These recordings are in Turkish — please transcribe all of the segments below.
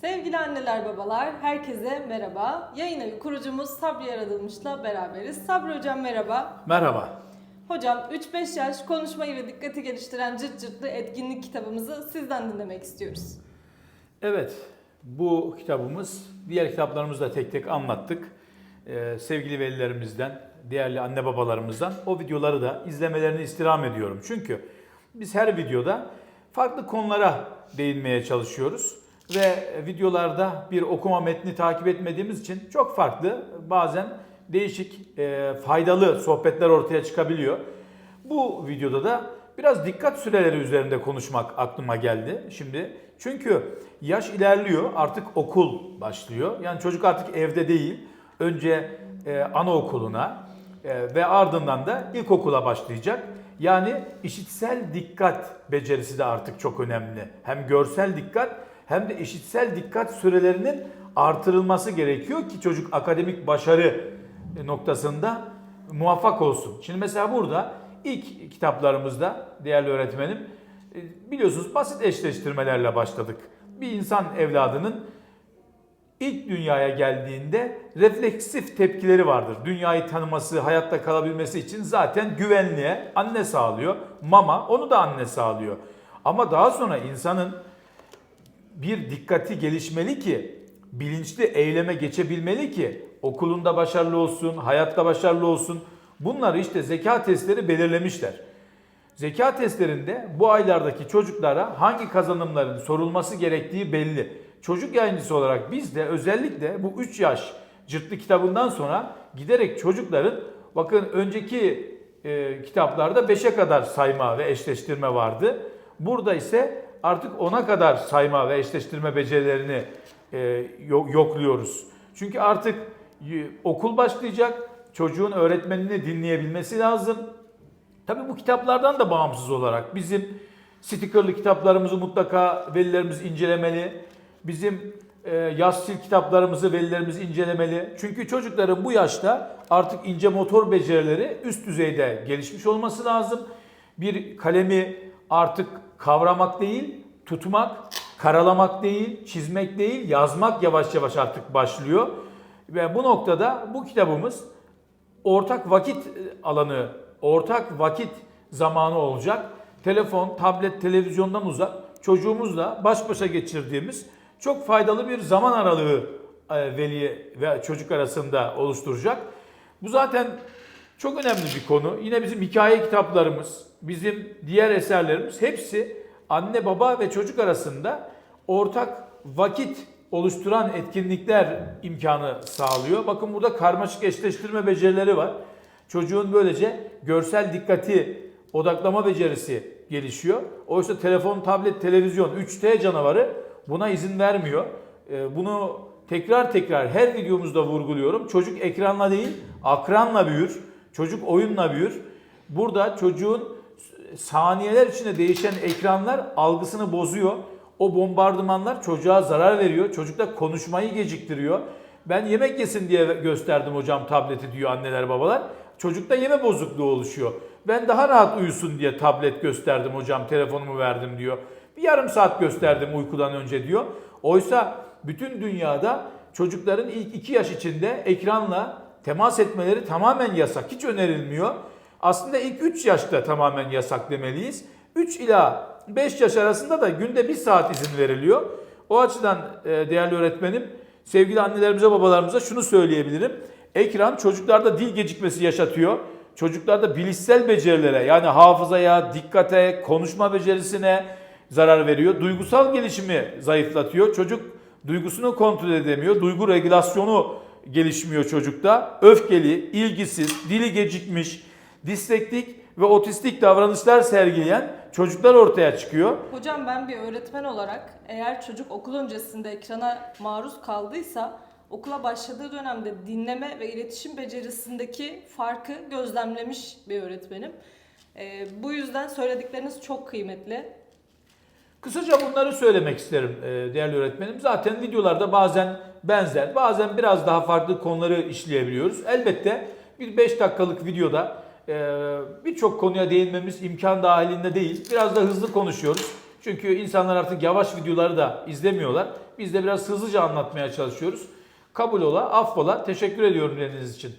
Sevgili anneler babalar, herkese merhaba. Yayın evi kurucumuz Sabri Yaradılmış'la beraberiz. Sabri Hocam merhaba. Merhaba. Hocam 3-5 yaş konuşmayı ve dikkati geliştiren cırt cırtlı etkinlik kitabımızı sizden dinlemek istiyoruz. Evet, bu kitabımız, diğer kitaplarımızı da tek tek anlattık. Ee, sevgili velilerimizden, değerli anne babalarımızdan o videoları da izlemelerini istirham ediyorum. Çünkü biz her videoda farklı konulara değinmeye çalışıyoruz. Ve videolarda bir okuma metni takip etmediğimiz için çok farklı, bazen değişik, e, faydalı sohbetler ortaya çıkabiliyor. Bu videoda da biraz dikkat süreleri üzerinde konuşmak aklıma geldi şimdi. Çünkü yaş ilerliyor, artık okul başlıyor. Yani çocuk artık evde değil, önce e, anaokuluna e, ve ardından da ilkokula başlayacak. Yani işitsel dikkat becerisi de artık çok önemli. Hem görsel dikkat hem de işitsel dikkat sürelerinin artırılması gerekiyor ki çocuk akademik başarı noktasında muvaffak olsun. Şimdi mesela burada ilk kitaplarımızda değerli öğretmenim e, biliyorsunuz basit eşleştirmelerle başladık. Bir insan evladının ilk dünyaya geldiğinde refleksif tepkileri vardır. Dünyayı tanıması, hayatta kalabilmesi için zaten güvenliğe anne sağlıyor. Mama onu da anne sağlıyor. Ama daha sonra insanın bir dikkati gelişmeli ki bilinçli eyleme geçebilmeli ki okulunda başarılı olsun, hayatta başarılı olsun. Bunları işte zeka testleri belirlemişler. Zeka testlerinde bu aylardaki çocuklara hangi kazanımların sorulması gerektiği belli. Çocuk yayıncısı olarak biz de özellikle bu 3 yaş cırtlı kitabından sonra giderek çocukların bakın önceki e, kitaplarda 5'e kadar sayma ve eşleştirme vardı. Burada ise artık 10'a kadar sayma ve eşleştirme becerilerini e, yo- yokluyoruz. Çünkü artık okul başlayacak, çocuğun öğretmenini dinleyebilmesi lazım. Tabii bu kitaplardan da bağımsız olarak bizim stickerlı kitaplarımızı mutlaka velilerimiz incelemeli. Bizim e, yaz sil kitaplarımızı velilerimiz incelemeli. Çünkü çocukların bu yaşta artık ince motor becerileri üst düzeyde gelişmiş olması lazım. Bir kalemi artık kavramak değil, tutmak, karalamak değil, çizmek değil, yazmak yavaş yavaş artık başlıyor. Ve bu noktada bu kitabımız ortak vakit alanı, ortak vakit zamanı olacak. Telefon, tablet, televizyondan uzak çocuğumuzla baş başa geçirdiğimiz çok faydalı bir zaman aralığı e, veli ve çocuk arasında oluşturacak. Bu zaten çok önemli bir konu. Yine bizim hikaye kitaplarımız, bizim diğer eserlerimiz hepsi anne baba ve çocuk arasında ortak vakit oluşturan etkinlikler imkanı sağlıyor. Bakın burada karmaşık eşleştirme becerileri var. Çocuğun böylece görsel dikkati, odaklama becerisi gelişiyor. Oysa telefon, tablet, televizyon, 3T canavarı buna izin vermiyor. Ee, Bunu tekrar tekrar her videomuzda vurguluyorum. Çocuk ekranla değil, akranla büyür. Çocuk oyunla büyür. Burada çocuğun saniyeler içinde değişen ekranlar algısını bozuyor. O bombardımanlar çocuğa zarar veriyor. Çocukta konuşmayı geciktiriyor. Ben yemek yesin diye gösterdim hocam tableti diyor anneler babalar. Çocukta yeme bozukluğu oluşuyor. Ben daha rahat uyusun diye tablet gösterdim hocam telefonumu verdim diyor. Bir yarım saat gösterdim uykudan önce diyor. Oysa bütün dünyada çocukların ilk iki yaş içinde ekranla temas etmeleri tamamen yasak. Hiç önerilmiyor. Aslında ilk 3 yaşta tamamen yasak demeliyiz. 3 ila 5 yaş arasında da günde 1 saat izin veriliyor. O açıdan e, değerli öğretmenim, sevgili annelerimize babalarımıza şunu söyleyebilirim. Ekran çocuklarda dil gecikmesi yaşatıyor. Çocuklarda bilişsel becerilere yani hafızaya, dikkate, konuşma becerisine zarar veriyor. Duygusal gelişimi zayıflatıyor. Çocuk duygusunu kontrol edemiyor. Duygu regülasyonu gelişmiyor çocukta. Öfkeli, ilgisiz, dili gecikmiş, dislektik ve otistik davranışlar sergileyen çocuklar ortaya çıkıyor. Hocam ben bir öğretmen olarak eğer çocuk okul öncesinde ekrana maruz kaldıysa okula başladığı dönemde dinleme ve iletişim becerisindeki farkı gözlemlemiş bir öğretmenim. Ee, bu yüzden söyledikleriniz çok kıymetli. Kısaca bunları söylemek isterim e, değerli öğretmenim. Zaten videolarda bazen benzer, bazen biraz daha farklı konuları işleyebiliyoruz. Elbette bir 5 dakikalık videoda birçok konuya değinmemiz imkan dahilinde değil. Biraz da hızlı konuşuyoruz. Çünkü insanlar artık yavaş videoları da izlemiyorlar. Biz de biraz hızlıca anlatmaya çalışıyoruz. Kabul ola, affola. Teşekkür ediyorum dinlediğiniz için.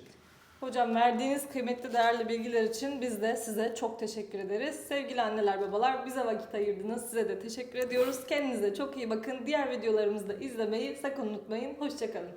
Hocam verdiğiniz kıymetli değerli bilgiler için biz de size çok teşekkür ederiz. Sevgili anneler babalar bize vakit ayırdınız. Size de teşekkür ediyoruz. Kendinize çok iyi bakın. Diğer videolarımızı da izlemeyi sakın unutmayın. Hoşçakalın.